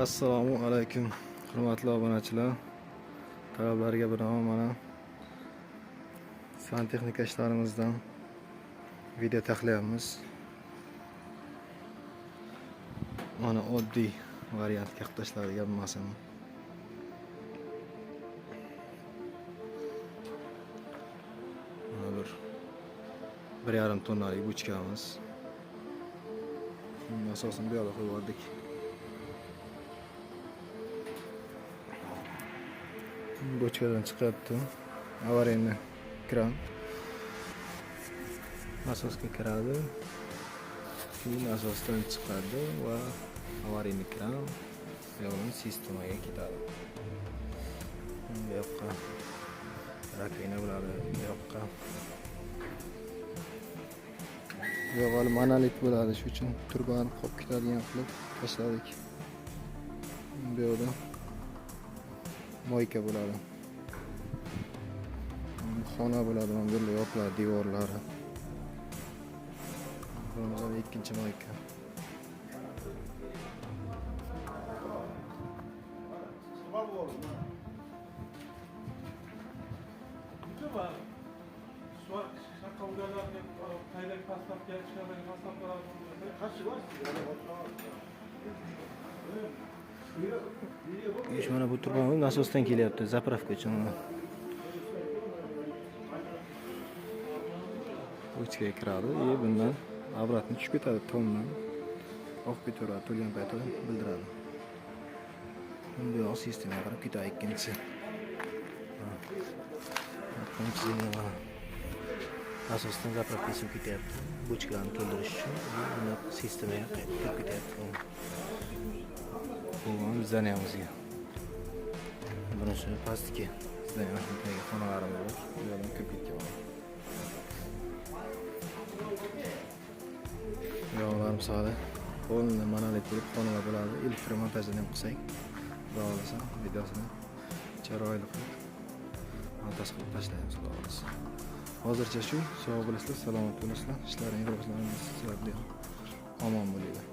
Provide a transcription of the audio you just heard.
assalomu alaykum hurmatli obunachilar. Talablarga binoan mana. Santexnika ishlarimizdan video taxlayapmiz mana oddiy variantga qilib tashladigan mana bir bir yarim tonnalik bochkamiz asosini bu yoqqa qo'yib yubordik bochkadan chiqyapti avariyni kran asosga kiradi keyin asosdan chiqadi va avariyni kran yo'lni sistemaga ketadi bu yoqqa rakvina bo'ladi bu yoqqa bu yoq hali monolit bo'ladi shuning uchun turbani qolib ketadigan qilib tashladik bu yoqda moyka bo'ladi xona bo'ladi mana bu yerda yopiladi devorlari ikkinchi moyka Acaba şu ish mana bu turban nasosdan kelyapti zapravka uchun mana ichga kiradi и bundan обратно tushib ketadi tomdan oqib ketaveradi to'lgan payti bildiradi bu yoq sistemaga qarab ketadi ikkinchisi Ha. ikkinchisi mana asosdan zapravka suv ketyapti bochkani to'ldirish uchun buni sistemaga qaytib kirib ketyapti bu zdaniyamizga bunisi pastki zdaniyamizga xonalarimiz bor bu yoqdan kirib ketgan yog'lar misoli qo'lni monolit bo'lib xonalar bo'ladi elektr montajini ham qilsak xudo xohlasa videosini chiroyli qilib montaj tashlaymiz xudo xohlasa hozircha shu sog' bo'lasizlar salomat bo'lasizlar ishlaringiz rivojlansin sizlarga omon bo'linglar